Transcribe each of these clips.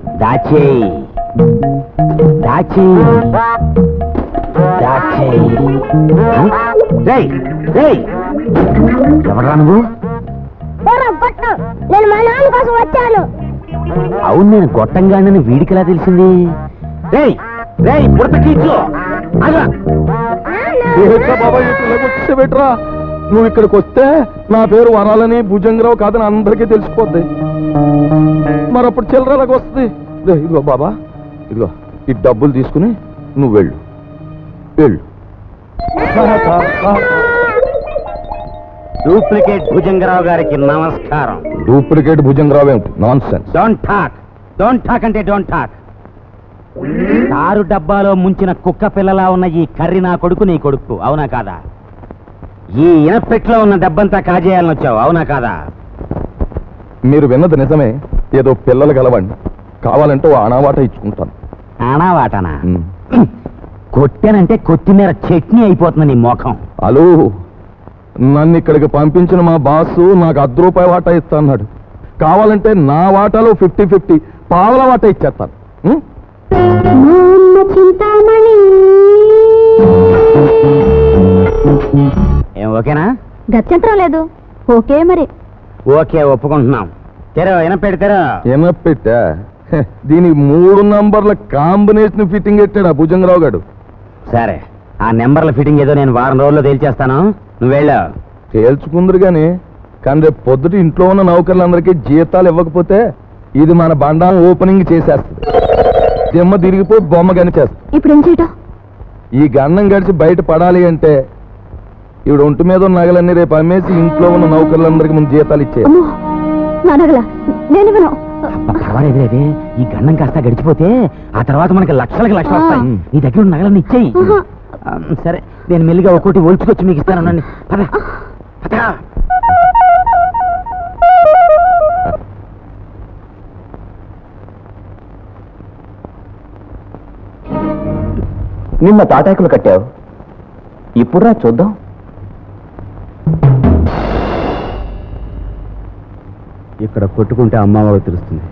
దాచేయి దాచేయి ఎవరా నువ్వు? నేను మా నాన్న కోసం వచ్చాను. అవును నేను గొట్టంగానని వీడికి ఎలా తెలిసింది? రేయ్ రేయ్ కీచు. బాబా నువ్వు ఇక్కడికి వస్తే నా పేరు వరాలని భుజంగరావు కాదని అందరికీ తెలిసిపోద్ది. మరి అప్పుడు చిల్లరలాగా వస్తుంది? ఇదిగో, బాబా ఇదిగో ఈ డబ్బులు తీసుకుని నువ్వు వెళ్ళు. వెళ్ళు. డూప్లికేట్ భుజంగరావు గారికి నమస్కారం. డూప్లికేట్ భుజంగరావు ఏమిటి? Nonsense don't talk don't talk అంటే డోంట్ టాక్ తారు డబ్బాలో ముంచిన కుక్క పిల్లలా ఉన్న ఈ కర్రి నా కొడుకు నీ కొడుకు. అవునా కాదా? ఈ ఇనపెట్లో ఉన్న డబ్బంతా కాజేయాలని వచ్చావు అవునా కాదా? మీరు విన్నది నిజమే. ఏదో పిల్లలు గలవండి. కావాలంటే ఓ అనావాట ఇచ్చుకుంటాను. ఆనా వాటనా ఉమ్. కొట్టానంటే కొత్తిమీర చట్నీ అయిపోతుంది నీ ముఖం. హలో నన్ను ఇక్కడికి పంపించిన మా బాసు నాకు అర్ధ రూపాయి వాటా ఇస్తా అన్నాడు కావాలంటే నా వాటాలో ఫిఫ్టీ ఫిఫ్టీ పావల వాటా ఇచ్చేస్తాను. చింతామణి. ఓకేనా? గత్యంతరం లేదు. ఓకే మరి. ఓకే ఒప్పుకుంటున్నాం. తెరో ఇనపెడి తెరో. ఏమో పెట్టా హె, దీనికి మూడు నంబర్ల కాంబినేషన్ ఫిట్టింగ్ పెట్టాడు ఆ భుజంగరావు గారు? సరే ఆ నెంబర్ల ఫిట్టింగ్ ఏదో నేను వారం రోజుల్లో తేల్చేస్తాను. నువ్వు వెళ్ళు. తేల్చుకుందరు గాని కానీ రేపు పొద్దుట ఇంట్లో ఉన్న నౌకర్లందరికీ జీతాలు ఇవ్వకపోతే ఇది మన బండాం ఓపెనింగ్ చేసేస్తుంది. దిమ్మ తిరిగిపోయి బొమ్మ కనిచేస్తుంది ఇప్పుడు ఏం చేయటం? ఈ గన్నం గడిచి బయట పడాలి అంటే ఈవిడ ఒంటి మీద ఉన్న నగలన్నీ రేపు అమ్మేసి ఇంట్లో ఉన్న నౌకర్లందరికీ ముందు జీతాలు ఇచ్చే. అమ్మో నా నగల నేను ఇవ్వను. అబ్బా, పర్వాలేదు లేదే ఈ గండం కాస్త గడిచిపోతే ఆ తర్వాత మనకి లక్షలకి లక్షలు వస్తాయి. నీ దగ్గర ఉన్న నగలన్నీ ఇచ్చేయి. సరే నేను మెల్లిగా ఒక్కోటి ఒలుచుకొచ్చి మీకు ఇస్తాను అనండి. పద. పద. నిన్న తాటాకులు కట్టావు. ఇప్పుడురా చూద్దాం. ఇక్కడ కొట్టుకుంటే అమ్మవారు తెలుస్తుంది.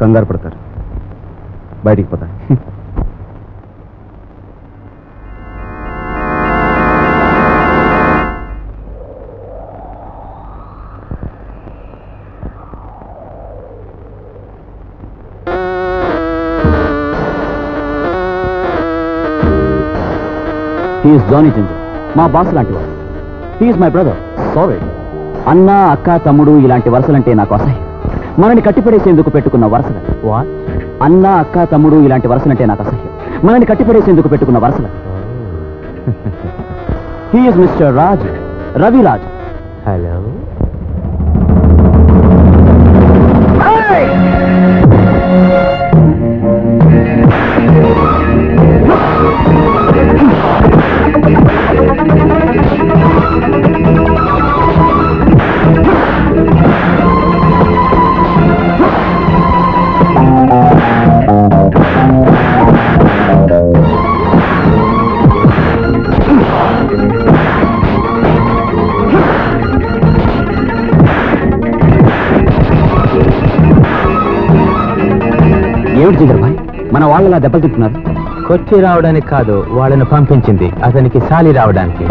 కంగారు పడతారు. బయటికి పోతా. హీఈస్ జానీ జింజర్ మా బాస్ లాంటి హీఈస్ మై బ్రదర్ సారీ అన్న అక్క తమ్ముడు ఇలాంటి వరుసలంటే నాకు అసహ్యం. మనని కట్టిపడేసేందుకు పెట్టుకున్న వరుసలు. అన్న అక్క తమ్ముడు ఇలాంటి వరుసలంటే నాకు అసహ్యం. మనని కట్టిపడేసేందుకు పెట్టుకున్న వరుసలు. He's mister Raj Ravi Raj hello వాళ్ళలా దెబ్బలు తింటున్నారు? కొచ్చి రావడానికి కాదు వాళ్ళని పంపించింది. అతనికి సాలి రావడానికి.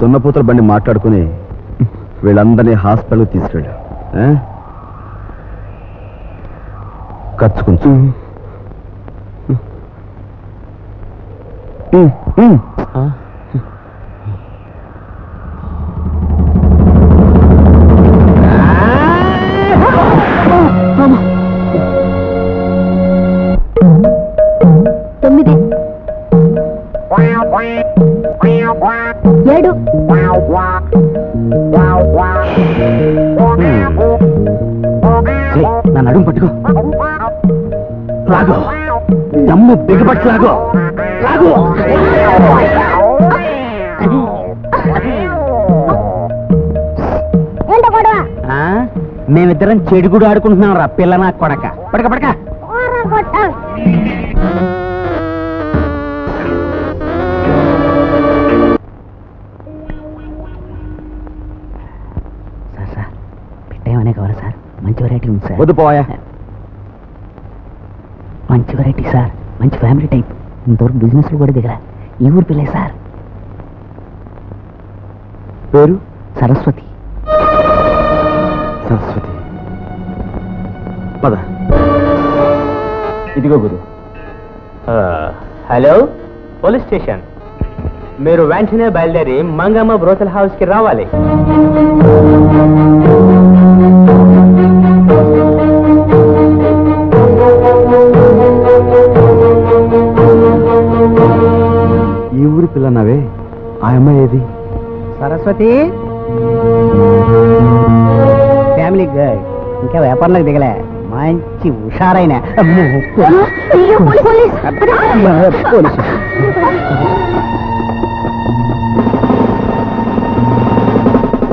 దున్నపోతుల బండి మాట్లాడుకుని వీళ్ళందరినీ హాస్పిటల్కి తీసుకెళ్ళు? ఖర్చు కొంచెం ఉమ్. తొమ్మిది దమ్ము బిగపట్టి లాగు. లాగు. మేమిద్దరం చెడుగుడు ఆడుకుంటున్నాం రా పిల్ల నా కొడక. పడక పడక. సార్ సార్ పెట్టేమనే కావాలి సార్. మంచి వెరైటీ ఉంది సార్. వద్దు పోయా. మంచి వెరైటీ సార్. మంచి ఫ్యామిలీ టైప్ ఇంతవరకు బిజినెస్ కూడా దిగరా. ఈ ఊరు పిల్లే సార్. పేరు? సరస్వతి. సరస్వతి. పద. ఇదిగో గురు. హలో? Police station. మీరు వెంటనే బయలుదేరి మంగమ్మ బ్రోతల్ హౌస్కి రావాలి. ఈ ఊరి పిల్లన్నావే? ఆ అమ్మాయి ఏది? సరస్వతి? ఫ్యామిలీ గర్ల్ ఇంకా వ్యాపారంలోకి దిగలే. మంచి హుషారైన.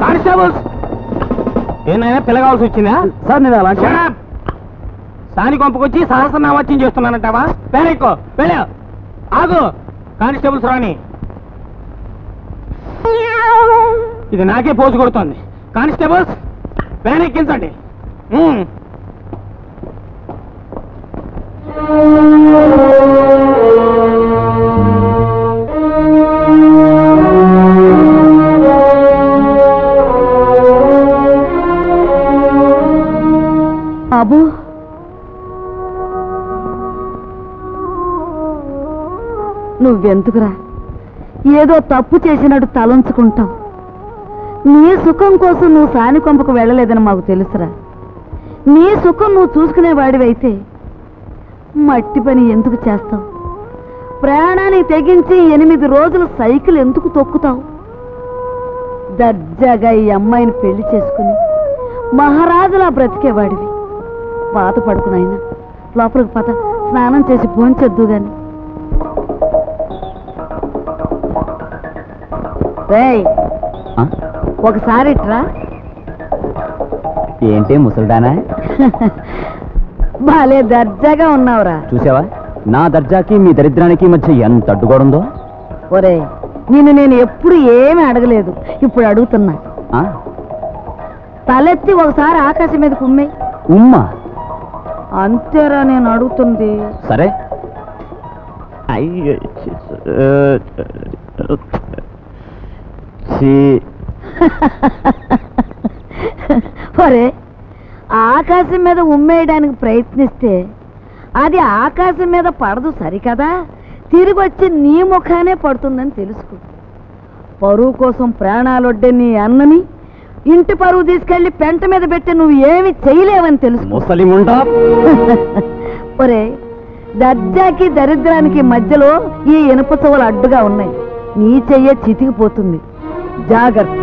కానిస్టేబుల్స్! ఏనాయనా పిల్లగాల్సి వచ్చిందా? సార్ నేను అలా! సాని కొంపకొచ్చి సహస్రనామత్యం చేస్తున్నానంటావా? పేరెక్కో వెళ్ళా ఆగు. కానిస్టేబుల్స్ రాని ఇది నాకే పోజు కొడుతోంది. కానిస్టేబుల్స్ వ్యాన్ ఎక్కించండి. నువ్వెందుకురా ఏదో తప్పు చేసినట్టు తలంచుకుంటావు నీ సుఖం కోసం నువ్వు సానికొంపకు వెళ్ళలేదని మాకు తెలుసురా. నీ సుఖం నువ్వు చూసుకునేవాడివైతే మట్టి పని ఎందుకు చేస్తావు? ప్రాణాన్ని తెగించి ఎనిమిది రోజులు సైకిల్ ఎందుకు తొక్కుతావు? దర్జాగా ఈ అమ్మాయిని పెళ్ళి చేసుకుని మహారాజులా బ్రతికేవాడివి. బాధపడుకునైనా లోపలికి పద. స్నానం చేసి భోంచొద్దు గాని ఒకసారి ఇట్రా. ఏంటి ముసల్దానా? భలే దర్జాగా ఉన్నావురా. చూసావా? నా దర్జాకి మీ దరిద్రానికి మధ్య ఎంత అడ్డుగోడుందో? ఒరే నిన్ను నేను ఎప్పుడు ఏమీ అడగలేదు. ఇప్పుడు అడుగుతున్నా. ఆ? తలెత్తి ఒకసారి ఆకాశం మీద కుమ్మే ఉమ్మా? అంతేరా నేను అడుగుతుంది. సరే. అయ్యో ఒరే ఆకాశం మీద ఉమ్మేయడానికి ప్రయత్నిస్తే అది ఆకాశం మీద పడదు సరికదా? తిరిగి వచ్చి నీ ముఖానే పడుతుందని తెలుసుకో. పరువు కోసం ప్రాణాలొడ్డే నీ అన్నని ఇంటి పరువు తీసుకెళ్ళి పెంట మీద పెట్టి నువ్వు ఏమి చేయలేవని తెలుసు ఒరే దర్జాకి దరిద్రానికి మధ్యలో ఈ ఇనుప చెవులు అడ్డుగా ఉన్నాయి. నీ చెయ్య చితికిపోతుంది. జాగ్రత్త.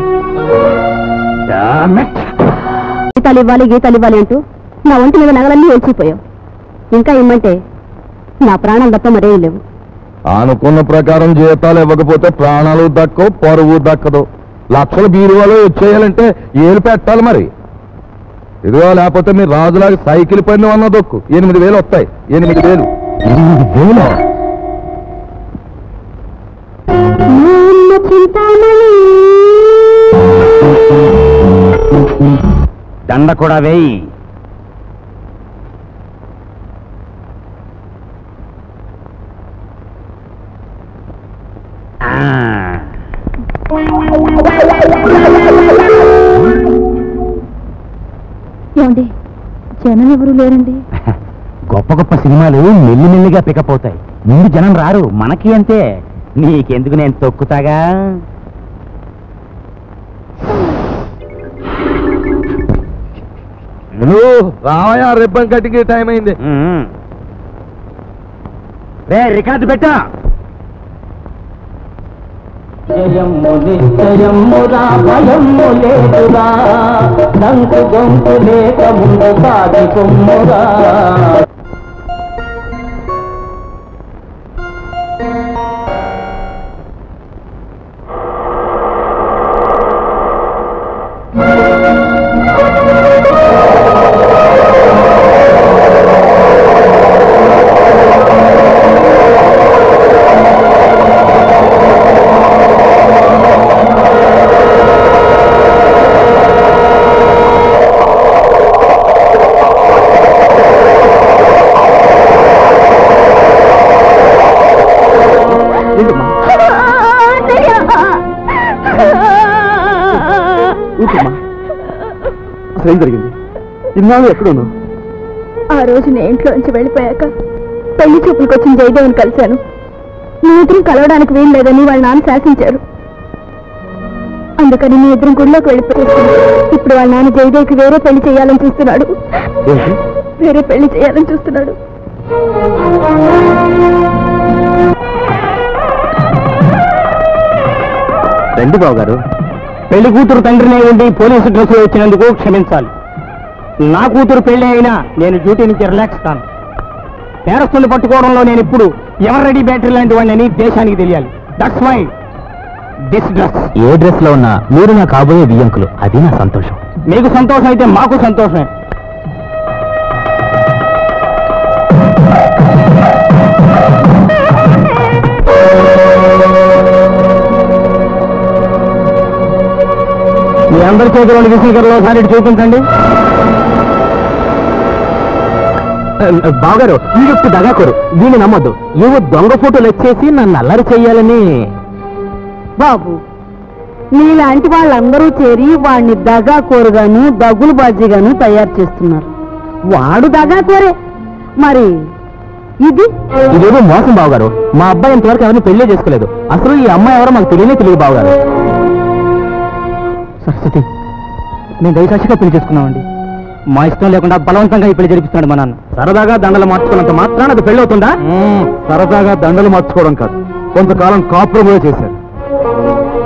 గీతాలు ఇవ్వాలి గీతాలు ఇవ్వాలి అంటూ నా ఒంటి మీద నగలన్నీ ఏడ్చిపోయావు ఇంకా ఇమ్మంటే నా ప్రాణం తప్ప మరేం లేవు. అనుకున్న ప్రకారం జీతాలు ఇవ్వకపోతే ప్రాణాలు దక్కవు పరువు దక్కదు. లక్షల బీరువాలో వచ్చేయాలంటే ఏలు పెట్టాలి మరి. ఇదిగో లేకపోతే మీరు రాజులాగా సైకిల్ పని అన్న దొక్కు. ఎనిమిది వేలు వస్తాయి. ఎనిమిది వేలు. ఎనిమిది వేలు? దండ కూడా వేయి. ఏమండి? జనం ఎవరు లేరండి? గొప్ప గొప్ప సినిమాలు మెల్లి మెల్లిగా పికప్ అవుతాయి. ముందు జనం రారు. మనకి అంతే నీకెందుకు నేను తొక్కుతాగా? రావయా రిబ్బన్ కట్టింగ్ టైం అయింది. రే రికార్డు పెట్టా. జయము నిశ్చయమురా భయము లేదురా. దంకు గొంతు లేక ముందు సాగి కొమ్మురా. అసలు జరిగింది. ఇన్నాళ్ళు ఎక్కడున్నావు? ఆ రోజు నేను ఇంట్లో నుంచి వెళ్ళిపోయాక పెళ్ళి చూపులకు వచ్చిన జయదేవుని కలిశాను. మీ ఇద్దరం కలవడానికి వీలు లేదని వాళ్ళ నాన్న శాసించారు. అందుకని మీ ఇద్దరం గుడిలోకి వెళ్ళిపోయాను ఇప్పుడు వాళ్ళ నాన్న జయదేవికి వేరే పెళ్ళి చేయాలని చూస్తున్నాడు. ఏంటి? వేరే పెళ్ళి చేయాలని చూస్తున్నాడు. రండి బాబు గారు పెళ్ళి కూతురు తండ్రినే ఉండి పోలీసు డ్రెస్ వచ్చినందుకు క్షమించాలి. నా కూతురు పెళ్ళి అయినా నేను డ్యూటీ నుంచి రిలాక్స్ కాను నేరస్తుని పట్టుకోవడంలో నేను ఇప్పుడు ఎవర్ రెడీ బ్యాటరీ లాంటి వాడిని దేశానికి తెలియాలి. దట్స్ వై దిస్ డ్రెస్ ఏ డ్రెస్లో ఉన్నా మీరు నా కాబోయే బియ్యంకులు అది నా సంతోషం. మీకు సంతోషం అయితే మాకు సంతోషమే. అందరి చేతిలో విసీకర్లో ఒకసారి చూపించండి. బావగారు ఈ యొక్క దగాకోరు. దీన్ని నమ్మొద్దు. ఏవో దొంగ ఫోటోలు వచ్చేసి నన్ను అల్లరి చెయ్యాలని. బాబు నీలాంటి వాళ్ళందరూ చేరి వాడిని దగాకోరుగాను దగులు బాజీగాను తయారు చేస్తున్నారు. వాడు దగాకోరే. మరి ఇది? ఇదేదో మోసం బావగారు. మా అబ్బాయి ఇంతవరకు ఎవరిని పెళ్ళి చేసుకోలేదు. అసలు ఈ అమ్మాయి ఎవరో మాకు తెలియనే తెలియదు బావగారు. సరస్వతి మేము దయసాక్షిగా పెళ్ళి చేసుకున్నామండి. మా ఇష్టం లేకుండా బలవంతంగా ఈ పెళ్ళి జరిపిస్తున్నాడు మా నాన్న. సరదాగా దండలు మార్చుకున్నంత మాత్రాన అది పెళ్ళి అవుతుందా సరదాగా దండలు మార్చుకోవడం కాదు. కొంతకాలం కాపురమే చేశారు.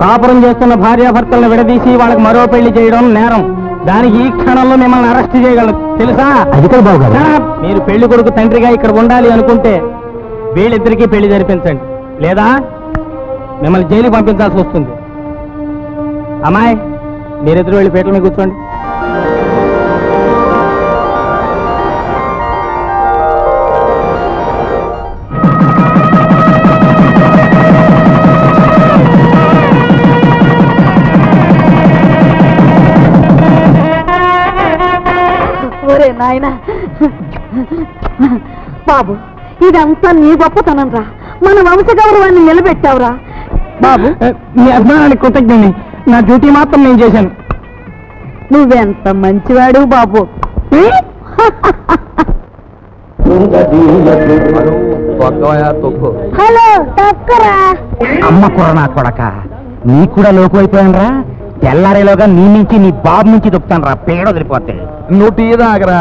కాపురం చేస్తున్న భార్యాభర్తలను విడదీసి వాళ్ళకి మరో పెళ్ళి చేయడం నేరం. దానికి ఈ క్షణంలో మిమ్మల్ని అరెస్ట్ చేయగలరు. తెలుసా? అది up! మీరు పెళ్ళి కొడుకు తండ్రిగా ఇక్కడ ఉండాలి అనుకుంటే వీళ్ళిద్దరికీ పెళ్ళి జరిపించండి. లేదా? మిమ్మల్ని జైలు పంపించాల్సి వస్తుంది. అమ్మాయి మీరిద్దరు వెళ్ళి పేటల మీద కూర్చోండి నాయనా. బాబు ఇదంతా నీ గొప్పతనం రా మన వంశ గౌరవాన్ని నిలబెట్టావురా. బాబు మీ అభిమానానికి కృతజ్ఞని నా డ్యూటీ మాత్రం నేను చేశాను. నువ్వెంత మంచివాడు బాబు. హలో అమ్మ కొరనా కొడక. నీకు కూడా లోకు అయిపోయానరా. తెల్లారేలోగా నీ నుంచి నీ బాబు నుంచి దొక్కుతాను రా పేడ వదిలిపోతే. నువ్వు టీ తాగరా?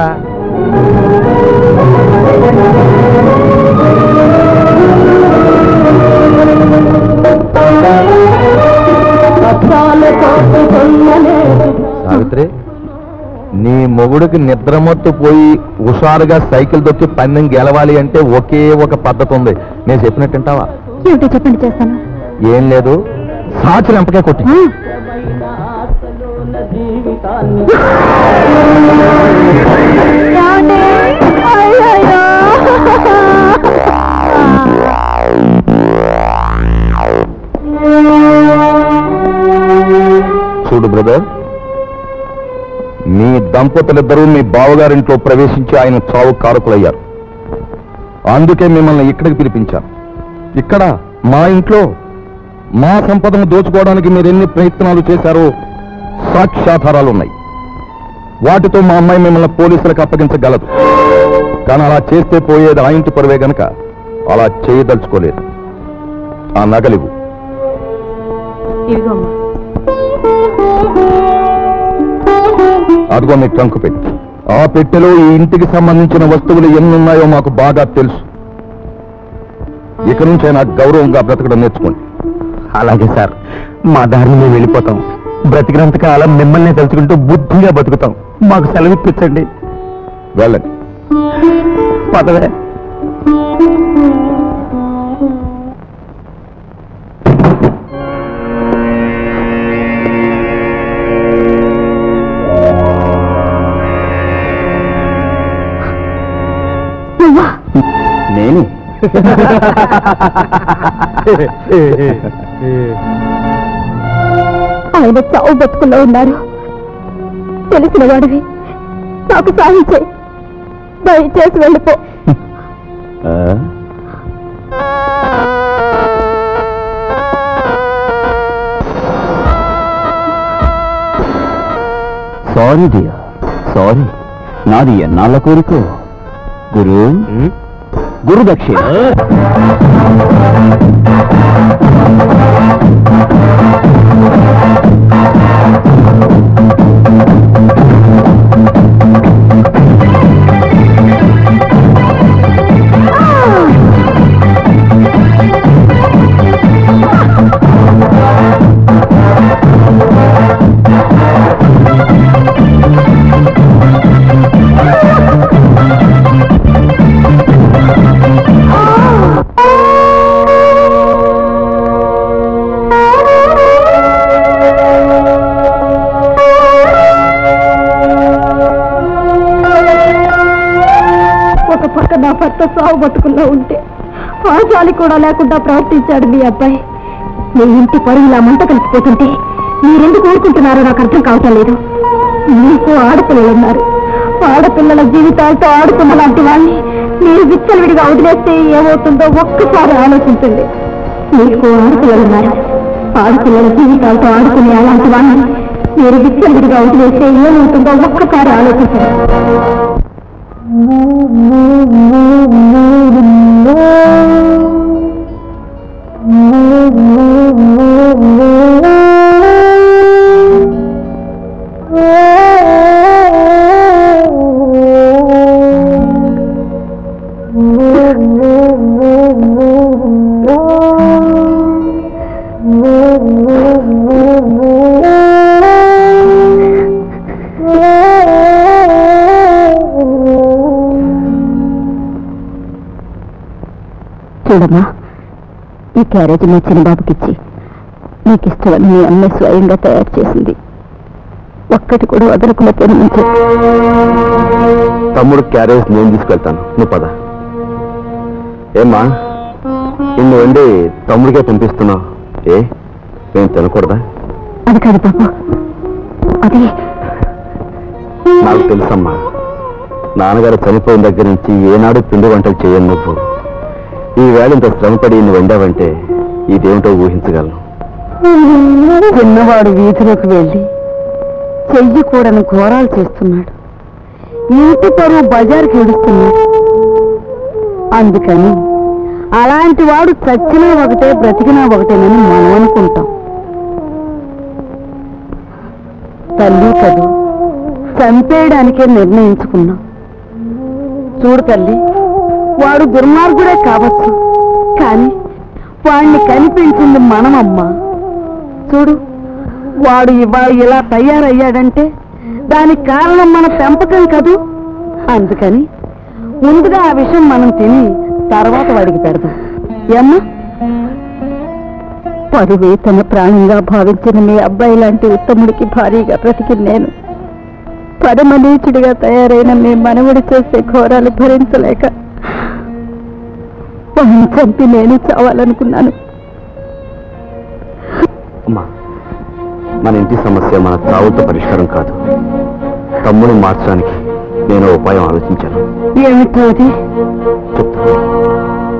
మొగుడికి నిద్రమత్తు పోయి హుషారుగా సైకిల్ దొక్కి పందెం గెలవాలి అంటే ఒకే ఒక పద్ధతి ఉంది నేను చెప్పినట్టు వింటావా? ఏమిటో చెప్పండి చేస్తాను? ఏం లేదు. సాచి వెంపకే కొట్టి. చూడు బ్రదర్ మీ దంపతులిద్దరూ మీ బావగారింట్లో ప్రవేశించి ఆయన చావు కారకులయ్యారు. అందుకే మిమ్మల్ని ఇక్కడికి పిలిపించాను. ఇక్కడ మా ఇంట్లో మా సంపదను దోచుకోవడానికి మీరు ఎన్ని ప్రయత్నాలు చేశారో సాక్ష్యాధారాలు ఉన్నాయి వాటితో మా అమ్మాయి మిమ్మల్ని పోలీసులకు అప్పగించగలదు. కానీ అలా చేస్తే పోయేది ఆ ఇంటి పరువే గనక అలా చేయదలుచుకోలేదు. ఆ నగలివు ఇదిగోమ్మా అదిగో మీ ట్రంక్ పెట్టి. ఆ పెట్టెలో ఈ ఇంటికి సంబంధించిన వస్తువులు ఎన్నున్నాయో మాకు బాగా తెలుసు. ఇక నుంచే నాకు గౌరవంగా బ్రతకడం నేర్చుకోండి. అలాగే సార్. మా దారిని మేము వెళ్ళిపోతాం. బ్రతికినంత కాలం మిమ్మల్ని తలుచుకుంటూ బుద్ధిగా బతుకుతాం. మాకు సెలవిప్పించండి వెళ్ళండి. పదవే. ఆయన చావు బతుకుల్లో ఉన్నారు. తెలిసిన వాడివి. నాకు సాయం చేయి. దయచేసి వెళ్ళిపో. సారీ డియర్ సారీ నాది ఎన్నాళ్ళ కోరిక? గురు. గురు దక్షిణ బతుకుల్లో ఉంటే ఆ కూడా లేకుండా ప్రవర్తించాడు మీ అబ్బాయి. మీ ఇంటి పరుగులా మంట కలిసిపోతుంటే మీరెందుకు కోరుకుంటున్నారో నాకు అర్థం కావటం లేదు. మీకు ఆడపిల్లలు ఉన్నారు ఆడపిల్లల జీవితాలతో ఆడుకున్న లాంటి వాళ్ళని మీరు విచ్చలవిడిగా వదిలేస్తే ఏమవుతుందో ఒక్కసారి ఆలోచించండి. మీకు ఆడపిల్లలు ఉన్నారు ఆడపిల్లల జీవితాలతో ఆడుకునే అలాంటి వాళ్ళని మీరు విచ్చలవిడిగా వదిలేస్తే ఏమవుతుందో ఒక్కసారి ఆలోచించండి. Oh చూడమ్మా ఈ క్యారేజ్ మీ చిన్నబాబుకిచ్చి. నీకు ఇష్టమని మీ అమ్మ స్వయంగా తయారు చేసింది. ఒక్కటి కూడా వదలకుండా తినమని చెప్పు. తమ్ముడు క్యారేజ్ నేను తీసుకెళ్తాను. నువ్వు పద. ఏమ్మా? నిన్ను వండి తమ్ముడికే పంపిస్తున్నావు. ఏ? నేను తినకూడదా? అది కాదు బాబు అది నాకు తెలుసమ్మా. నాన్నగారు చనిపోయిన దగ్గర నుంచి ఏనాడు పిండి వంటలు చేయను నువ్వు. ఈ వేళ ఇంత శ్రమపడి వండావంటే ఇదేమిటో ఊహించగలను. చిన్నవాడు వీధిలోకి వెళ్ళి చెయ్యి కూడని ఘోరాలు చేస్తున్నాడు. ఇంటి పరువు బజార్కి ఏడుస్తున్నాడు. అందుకని అలాంటి వాడు చచ్చినా ఒకటే బ్రతికినా ఒకటేనని మనం అనుకుంటాం. తల్లి కదూ చంపేయడానికే నిర్ణయించుకున్నాం. చూడు తల్లి వాడు దుర్మార్గుడే కావచ్చు. కానీ వాణ్ణి కనిపించింది మనమమ్మా. చూడు వాడు ఇవాళ ఇలా తయారయ్యాడంటే దానికి కారణం మన పెంపకం కదూ? అందుకని ముందుగా ఆ విషయం మనం తిని తర్వాత వాడికి పెడదాం. ఏమ్మా? పరువే తన ప్రాణంగా భావించిన మీ అబ్బాయి లాంటి ఉత్తముడికి భారీగా బ్రతికి నేను. పరమనీచుడిగా తయారైన మీ మనవుడి చేసే ఘోరాలు భరించలేక వాడిని చంపి నేను చావాలనుకున్నాను. అమ్మా మన ఇంటి సమస్య మన చావుతో పరిష్కారం కాదు. తమ్ముడు మార్చడానికి నేను ఉపాయం ఆలోచించాను. ఏమిటో అది? చెప్తాను.